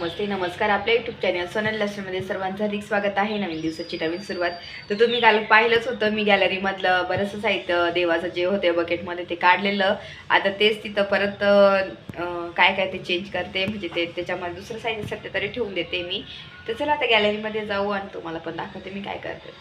नमस्ते नमस्कार. आपल्या YouTube channel Sonal लक्ष्मीमध्ये सर्वांचं अधिक स्वागत आहे. नवीन दिवसाची नवीन सुरुवात. तर तुम्ही काल पाहिलंच होतं मी गॅलरीमधलं बरंचसं साहित्य देवाचं जे होते बकेटमध्ये ते काढलेलं. आता तेच तिथं परत काय काय ते चेंज करते. म्हणजे ते त्याच्यामध्ये दुसरं साहित्य सध्या तरी ठेवून देते मी. तर चला आता गॅलरीमध्ये जाऊ आणि तुम्हाला पण दाखवते मी काय करते.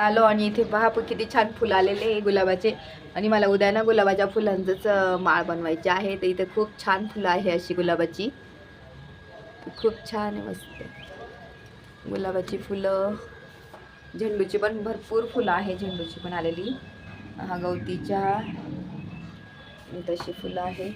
आलो आणि इथे पहा किती छान फुलं आलेले आहे गुलाबाचे. आणि मला उद्या ना गुलाबाच्या फुलांचंच माळ बनवायची आहे. तर इथे खूप छान फुलं आहे अशी गुलाबाची. खूप छान आहे मस्त गुलाबाची फुलं झेंडूची पण भरपूर फुलं आहे झेंडूची पण आलेली. हा गवतीच्या तशी फुलं आहे.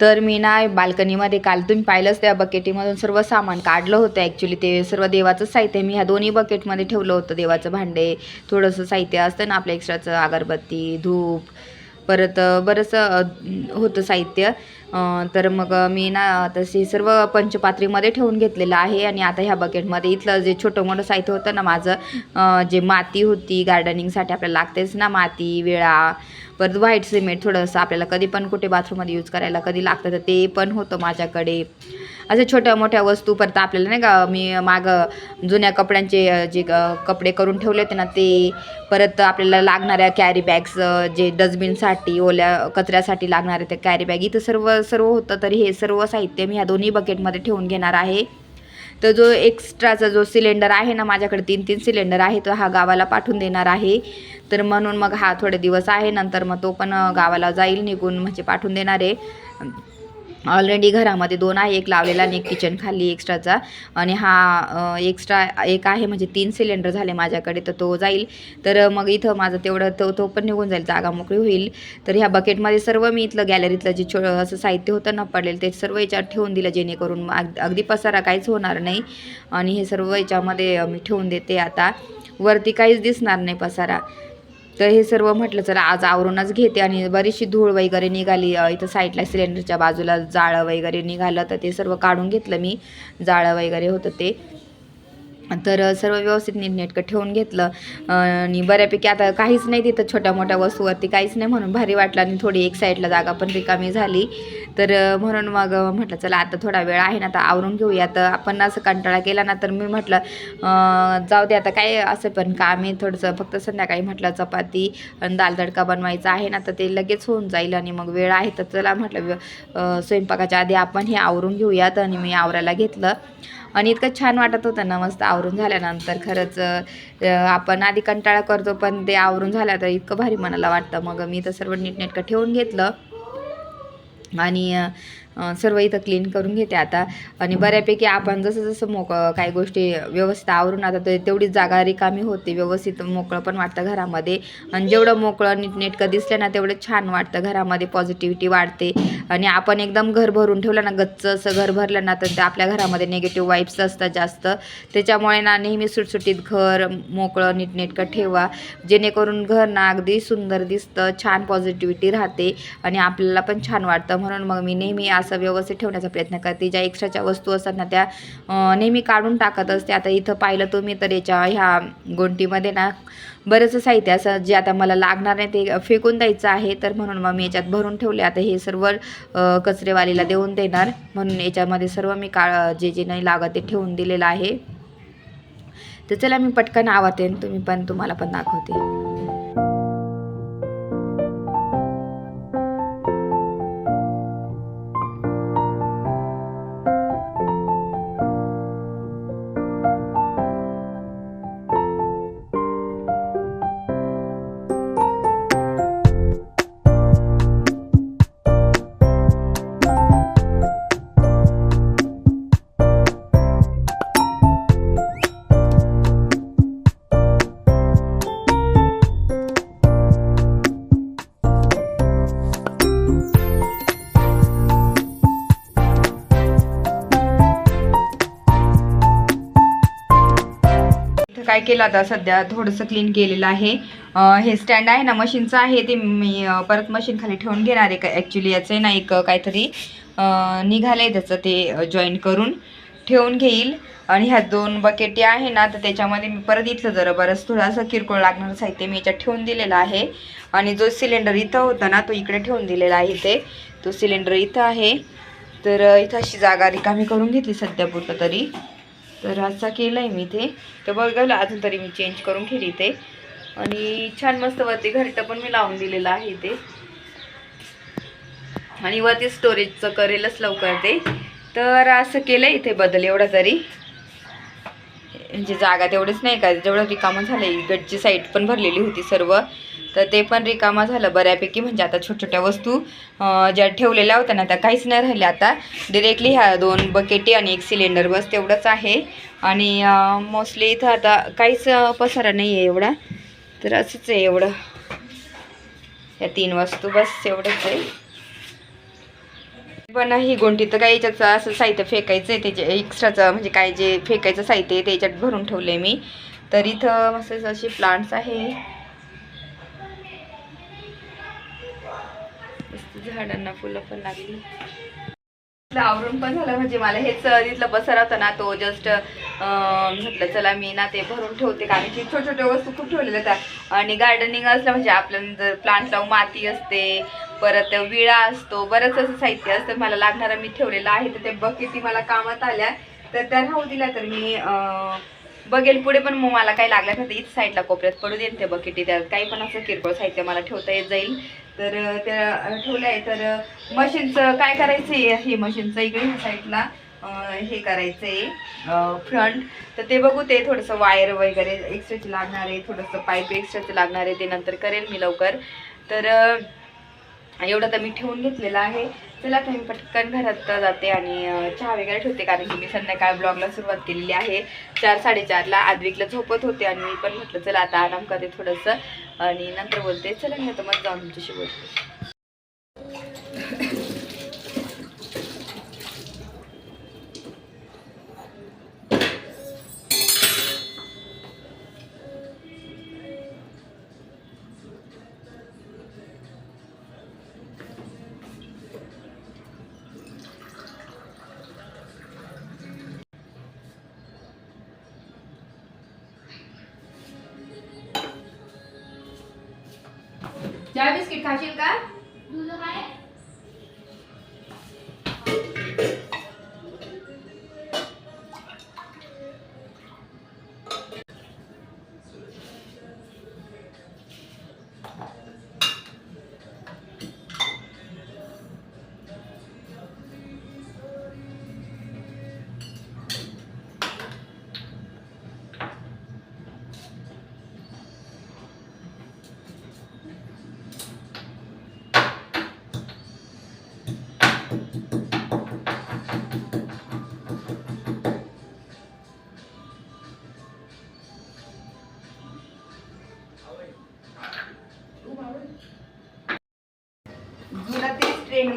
तर मी ना बाल्कनीमध्ये काल तुम्ही पाहिलंच त्या बकेटीमधून सर्व सामान काढलं होतं ॲक्च्युली ते सर्व देवाचं साहित्य मी ह्या दोन्ही बकेटमध्ये ठेवलं होतं देवाचं भांडे. थोडंसं साहित्य असतं ना आपल्या एक्स्ट्राचं अगरबत्ती धूप परत बरंचसं होतं साहित्य. तर मग मी ना तसे सर्व पंचपात्रीमध्ये ठेवून घेतलेलं आहे आणि आता ह्या बकेटमध्ये इथलं जे छोटं मोठं साहित्य होतं ना माझं जे माती होती गार्डनिंगसाठी आपल्याला लागतेच ना माती विळा परत व्हाईट सिमेंट थोडंसं आपल्याला कधी पण कुठे बाथरूममध्ये यूज करायला कधी लागतं तर ते पण होतं माझ्याकडे. अशा छोट्या मोठ्या वस्तू परत आपल्याला नाही का मी मागं जुन्या कपड्यांचे जे कपडे करून ठेवले होते ना ते परत आपल्याला लागणाऱ्या कॅरी बॅग्स जे डस्टबिनसाठी ओल्या कचऱ्यासाठी लागणारे ते कॅरी बॅग इथं सर्व सर्व होतं तरी हे सर्व साहित्य मी ह्या दोन्ही बकेटमध्ये ठेवून घेणार आहे. तर जो एक्स्ट्राचा जो सिलेंडर आहे ना माझ्याकडे तीन तीन सिलेंडर आहे तो हा गावाला पाठवून देणार आहे. तर म्हणून मग हा थोडे दिवस आहे नंतर मग तो पण गावाला जाईल निघून म्हणजे पाठवून देणार आहे. ऑलरेडी घरामध्ये दोन आहे एक लावलेला आणि एक किचन खाली एक्स्ट्राचा आणि हा एक्स्ट्रा एक आहे म्हणजे तीन सिलेंडर झाले माझ्याकडे तर तो जाईल. तर मग इथं माझं तेवढं तो तो पण निघून जाईल जागा मोकळी होईल. तर ह्या बकेटमध्ये सर्व मी इथलं गॅलरीतलं जे छो असं साहित्य होतं ना पडलेलं ते सर्व याच्यात ठेवून दिलं जेणेकरून अगदी पसारा काहीच होणार नाही. आणि हे सर्व याच्यामध्ये मी ठेवून देते आता. वरती काहीच दिसणार नाही पसारा. तर हे सर्व म्हटलं चला आज आवरूनच घेते. आणि बरीचशी धूळ वगैरे निघाली इथं साईडला सिलेंडरच्या बाजूला जाळं वगैरे निघालं तर ते सर्व काढून घेतलं मी. जाळं वगैरे होतं ते. तर सर्व व्यवस्थित नीटनेटकं ठेवून घेतलं. आणि बऱ्यापैकी आता काहीच नाही तिथं छोट्या मोठ्या वस्तूवरती काहीच नाही म्हणून भारी वाटलं आणि थोडी एक साईडला जागा पण रिकामी झाली. तर म्हणून मग म्हटलं चला आता थोडा वेळ आहे ना आता आवरून घेऊया तर आपण असं कंटाळा केला ना तर मी म्हटलं जाऊ दे आता काय असं पण काम आहे. थोडंसं फक्त संध्याकाळी म्हटलं चपाती आणि दाल तडका बनवायचा आहे ना तर ते लगेच होऊन जाईल आणि मग वेळ आहे तर चला म्हटलं व्य- स्वयंपाकाच्या आधी आपण हे आवरून घेऊयात आणि मी आवरायला घेतलं. आणि इतकं छान वाटत होतं ना मस्त आवरून झाल्यानंतर. खरंच आपण आधी कंटाळा करतो पण ते आवरून झालं तर इतकं भारी मनाला वाटतं. मग मी तर सर्व नीटनेटकं ठेवून घेतलं. आणि सर्व इथं क्लीन करून घेते आता. आणि बऱ्यापैकी आपण जसं जसं मोक काही गोष्टी व्यवस्थित आवरून आता ते तेवढीच जागा रिकामी होते. व्यवस्थित मोकळं पण वाटतं घरामध्ये. आणि जेवढं मोकळं नीटनेटकं दिसलं ना तेवढं छान वाटतं घरामध्ये. पॉझिटिव्हिटी वाढते. आणि आपण एकदम घर भरून ठेवलं ना गच्च असं घर भरलं ना तर आपल्या घरामध्ये निगेटिव्ह वाईब्स असतात जास्त. त्याच्यामुळे ना नेहमी सुटसुटीत घर मोकळं नीटनेटकं ठेवा. जेणेकरून घर ना अगदी सुंदर दिसतं छान पॉझिटिव्हिटी राहते. आणि आपल्याला पण छान वाटतं. म्हणून मग मी नेहमी असं व्यवस्थित ठेवण्याचा प्रयत्न करते. ज्या एक्स्ट्राच्या वस्तू असतात ना त्या नेहमी काढून टाकत असते. आता इथं पाहिलं तुम्ही तर याच्या ह्या गोंटीमध्ये ना बरंचसं साहित्य असं जे आता मला लागणार नाही ते फेकून द्यायचं आहे. तर म्हणून मग मी याच्यात भरून ठेवले. आता हे सर्व कचरेवालीला देऊन देणार. म्हणून याच्यामध्ये सर्व मी का जे जे नाही लागत ते ठेवून दिलेलं आहे. तर चला मी पटकन आवडते तुम्ही पण तुम्हाला पण दाखवते. काय केलं आता सध्या. थोडंसं क्लीन केलेलं आहे. हे स्टँड आहे ना मशीनचं आहे ते मी परत मशीन खाली ठेवून घेणार आहे. ॲक्च्युली याचं ना एक काहीतरी निघालं आहे त्याचं ते जॉईन करून. ठेवून घेईल. आणि ह्या दोन बकेटी आहे ना तर त्याच्यामध्ये मी परत इथलं जरा बरंच थोडंसं किरकोळ लागणारं साहित्य मी याच्यात ठेवून दिलेलं आहे. आणि जो सिलेंडर इथं होता ना तो इकडे ठेवून दिलेला आहे इथे. तो सिलेंडर इथं आहे. तर इथं अशी जागा रिकामी करून घेतली सध्या पुरतं तरी तर असा केला आहे मी ते तर बघायला अजून तरी मी चेंज करून घेली ते आणि छान मस्त वरती घरटं पण मी लावून दिलेलं आहे ते आणि वरती स्टोरेजचं करेलच लवकर ते. तर असं केलं इथे बदल एवढा तरी. म्हणजे जागा तेवढीच नाही का? जेवढं रिकामं झालं आहे गडची साईड पण भरलेली होती सर्व. तर ते पण रिकामा झालं बऱ्यापैकी. म्हणजे आता छोट्या छोट्या वस्तू ज्या ठेवलेल्या होत्या ना त्या काहीच नाही राहिल्या. आता डिरेक्टली ह्या दोन बकेटी आणि एक सिलेंडर बस तेवढंच आहे. आणि मोस्टली इथं आता काहीच पसारा नाही आहे एवढा. तर असंच आहे एवढं. या तीन वस्तू बस एवढंच आहे. पण ही गोंटी तर काही याच्याचं असं साहित्य फेकायचं आहे. त्याचे एक्स्ट्राचं म्हणजे काय जे फेकायचं साहित्य आहे त्याच्यात भरून ठेवलं आहे मी. तर इथं मस्त असे प्लांट्स आहे. मस्त झाडांना फुलं पण लागली. आवरून पण झालं म्हणजे मला हेच तिथला पसारा होता ना तो जस्ट म्हटलं चला मी ना ते भरून ठेवते. कारण की छोट्या छोट्या वस्तू खूप ठेवलेल्या त्या. आणि गार्डनिंग असलं म्हणजे आपल्याला जर प्लांट लावून माती असते परत विळा असतो बरंच असं साहित्य असतं. मला लागणारं मी ठेवलेलं आहे. तर ते बकेटी मला कामात आल्या. तर त्या राहू दिल्या तर मी अं, बघेल पुढे पण मग मला काही लागलं तर इथं साईडला कोपऱ्यात पडू देईन ते बकेटी त्यात काही पण असं किरकोळ साहित्य मला ठेवता येत जाईल. तर त्या ठेवलं आहे तर मशीनचं काय करायचं आहे हे मशीनचं इकडे ह्या साईडला हे करायचं आहे फ्रंट तर ते बघू ते थोडंसं वायर वगैरे एक्स्ट्राचे लागणार आहे थोडंसं पाईप एक्स्ट्राचं लागणार आहे ते नंतर करेल मी लवकर. तर एवढं तर मी ठेवून घेतलेलं आहे. चला तर मी पटकन घरात जाते आणि चहा वगैरे ठेवते कारण की मी संध्याकाळ ब्लॉगला सुरुवात केलेली आहे. चार साडेचारला आदविकला झोपत होते आणि मी पण म्हटलं चला आता आराम करते थोडंसं. आणि नंतर बोलते चला मी आता मग जाऊन तुमच्याशी बोलते. चहा बिस्किट खाशील का? जुना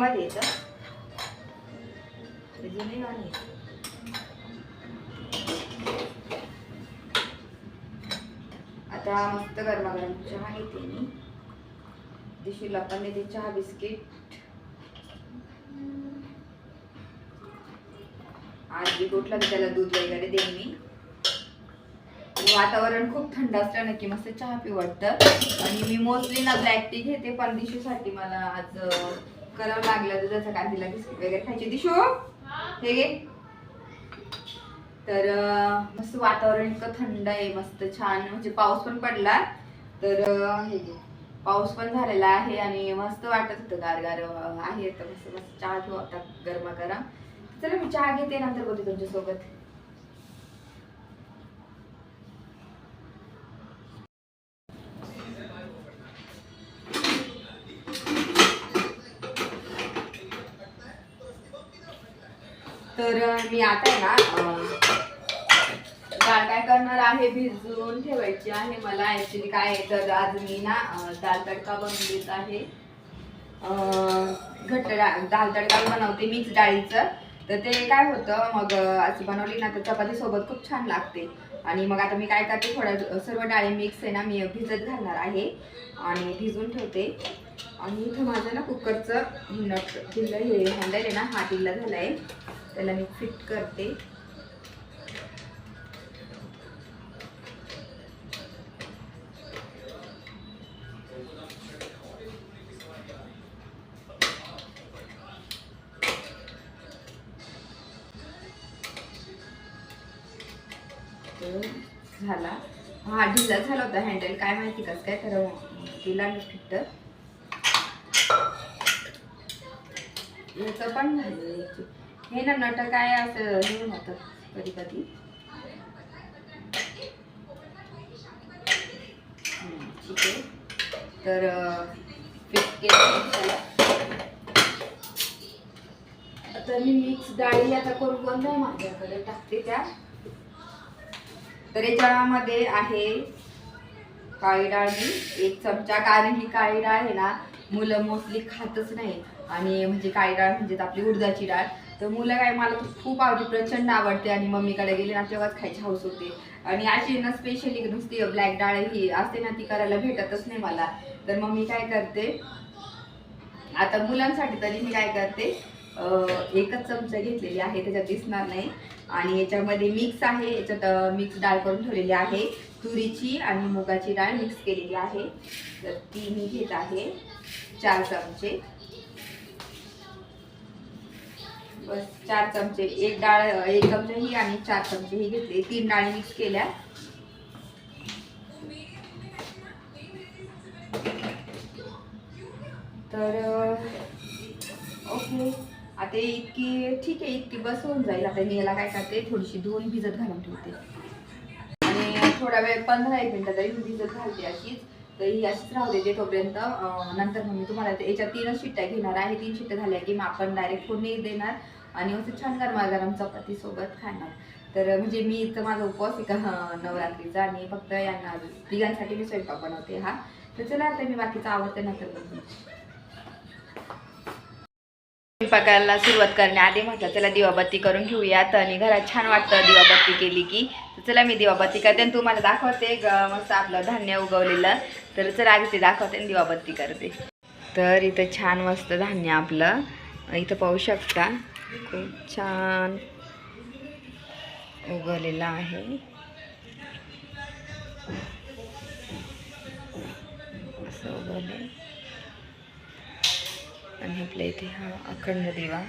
तेच द्यायचं अजूनही आणि आता मस्त गरमागरम चहा घेते मी. दिशीला पण देते चहा बिस्किट. आज बी कुठला की त्याला दूध वगैरे देईन मी. वातावरण खूप थंड असलं ना की मस्त चहा पिऊ वाटतं. आणि मी मोस्टली ना ब्लॅक टी घेते पण दिशूसाठी मला आज गरम करावं लागलं दुधाचा कांदीला बिस्किट वगैरे खायची दिशो हे घे. तर मस्त वातावरण इतकं थंड आहे मस्त छान. म्हणजे पाऊस पण पडला. तर हे घे. पाऊस पण झालेला आहे आणि मस्त वाटत होतं. गारगार अं, आहे तर मस्त मस्त चहा घेऊ आता गरमा गरम. चला मी चहा घेते नंतर बोलते तुमच्यासोबत. तर मी आता ना अं, डाळ काय करणार आहे भिजवून ठेवायची आहे मला. ॲक्च्युली काय आहे तर आज मी ना दाल तडका बनवलीच आहे. घट्ट डाळ दाल तडका बनवते मिक्स डाळीचं. तर ते काय होतं मग अशी बनवली ना तर चपातीसोबत खूप छान लागते. आणि मग आता मी काय करते थोडं सर्व डाळी मिक्स आहे ना मी भिजत घालणार आहे. आणि भिजवून ठेवते. आणि इथं माझं ना कुकरचं नट ढिल्लं हे हँडल आहे ना हा ढिल्ला झाला आहे त्याला मी फिट करते. झाला. हा ढिला झाला होता हँडल काय माहिती का काय तर तिला फिट्टर याचं पण झालं. हे ना नट काय असं हे होतं कधी कधी. ठीक आहे. तर आता मी मिक्स डाळी आता करून बंद आहे माझ्याकडे. टाकते त्या. तर याच्यामध्ये आहे काळी डाळ ही एक चमचा कारण ही काळी डाळ आहे ना मुलं मोस्टली खातच नाही. आणि म्हणजे काळी डाळ म्हणजे आपली उडदाची डाळ. तर मुलं काय मला तर खूप आवडते प्रचंड आवडते. आणि मम्मीकडे गेली ना तेव्हाच खायची हौस होते. आणि अशी ना स्पेशली नुसती ब्लॅक डाळ ही असते ना ती करायला भेटतच नाही मला. तर मग मी काय करते आता मुलांसाठी तरी मी काय करते एकच चमचा घेतलेली आहे त्याच्यात दिसणार नाही. आणि याच्यामध्ये मिक्स आहे याच्यात मिक्स डाळ करून ठेवलेली आहे. तुरीची आणि मुगाची डाळ मिक्स केलेली आहे. तर ती मी घेत आहे चार चमचे. बस चार चमचे. एक डाळ एक चमचे ही आणि चार चमचे ही घेतले. तीन डाळी मिक्स केल्या. तर ओके. आता इतकी ठीक आहे इतकी बस होऊन जाईल. आता मी याला काय करते थोडीशी धुवून भिजत घालून ठेवते. आणि थोडा वेळ पंधरा एक मिनटं तरी भिजत घालते अशीच. तर ही अशीच राहू दे तोपर्यंत नंतर मग मी तुम्हाला याच्या याच्यात तीनच शिट्ट्या घेणार आहे. तीन शिट्ट्या झाल्या की मग आपण डायरेक्ट फोडणी देणार आणि असं छान गरमा गरम चपातीसोबत खाणार. तर म्हणजे मी तर माझा उपवास एका नवरात्रीचा आणि फक्त यांना तिघांसाठी मी स्वयंपाक बनवते हा. तर चला आता मी बाकीचं आवडते नंतर बघू. स्वयंपाकाला सुरुवात करण्याआधी म्हटलं चला दिवाबत्ती करून घेऊयात. आणि घरात छान वाटतं दिवाबत्ती केली की. तर चला मी दिवाबत्ती करते आणि तुम्हाला दाखवते ग- मस्त आपलं धान्य उगवलेलं. तर चला आधी ते दाखवते आणि दिवाबत्ती करते. तर इथं छान मस्त धान्य आपलं. इथं पाहू शकता खूप छान उगवलेलं आहे. असं उगवलं आणि आपल्या इथे हा अखंड दिवा.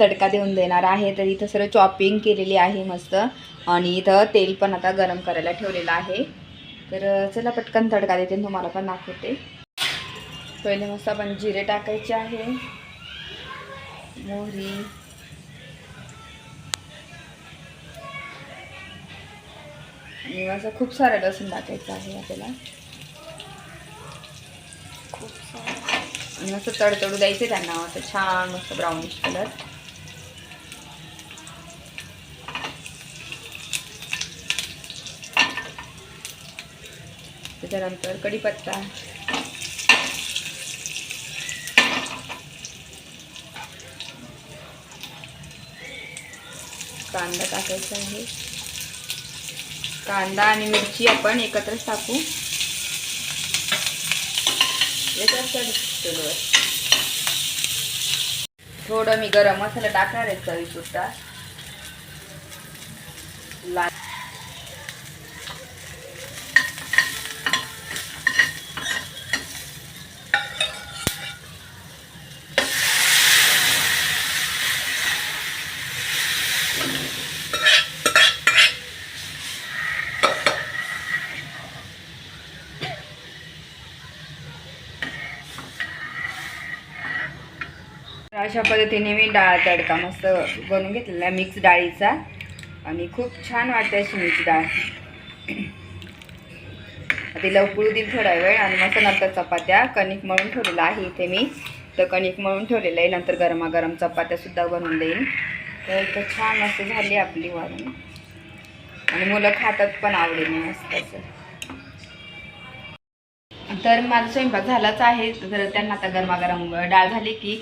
तडका देऊन देणार आहे. तर इथं सर्व चॉपिंग केलेली आहे मस्त. आणि इथं तेल पण आता गरम करायला ठेवलेलं आहे. तर चला पटकन तडका देते तुम्हाला पण दाखवते. पहिले मस्त आपण जिरे टाकायचे आहे. मोहरी. आणि असं खूप सारं लसूण टाकायचं आहे आपल्याला. खूप सारं. आणि मस्त तडतडू द्यायचे त्यांना. असं छान मस्त ब्राउनिश कलर त्याच्यानंतर कढीपत्ता. कांदा टाकायचा आहे. कांदा आणि मिरची आपण एकत्रच टाकू. याच्यात थोडं मी गरम मसाला टाकणार आहे चवीपुरता. अशा पद्धतीने मी डाळ तडका मस्त बनवून घेतलेला आहे मिक्स डाळीचा. आणि खूप छान वाटते अशी मिक्स डाळ. तिला उकळू देईल थोडा वेळ आणि मस्त नंतर चपात्या. कणिक मळून ठेवलेलं आहे इथे मी. तर कणिक मळून ठेवलेलं आहे. नंतर गरमागरम चपात्यासुद्धा बनवून देईन. तर इथं छान मस्त झाली आपली वाढून आणि मुलं खातात पण आवडीने मस्त असं. तर माझा स्वयंपाक झालाच आहे. तर त्यांना आता गरमागरम डाळ झाली की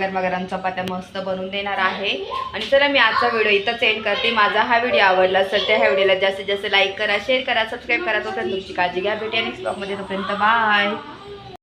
गरमागरम चपात्या मस्त बनवून देणार आहे. आणि चला मी आजचा व्हिडिओ इथंच एंड करते. माझा हा व्हिडिओ आवडला असेल तर ह्या व्हिडिओला जास्तीत जास्त लाईक करा शेअर करा सबस्क्राईब करा. तोपर्यंत तुमची काळजी घ्या. भेटूया नेक्स्ट ब्लॉगमध्ये तोपर्यंत बाय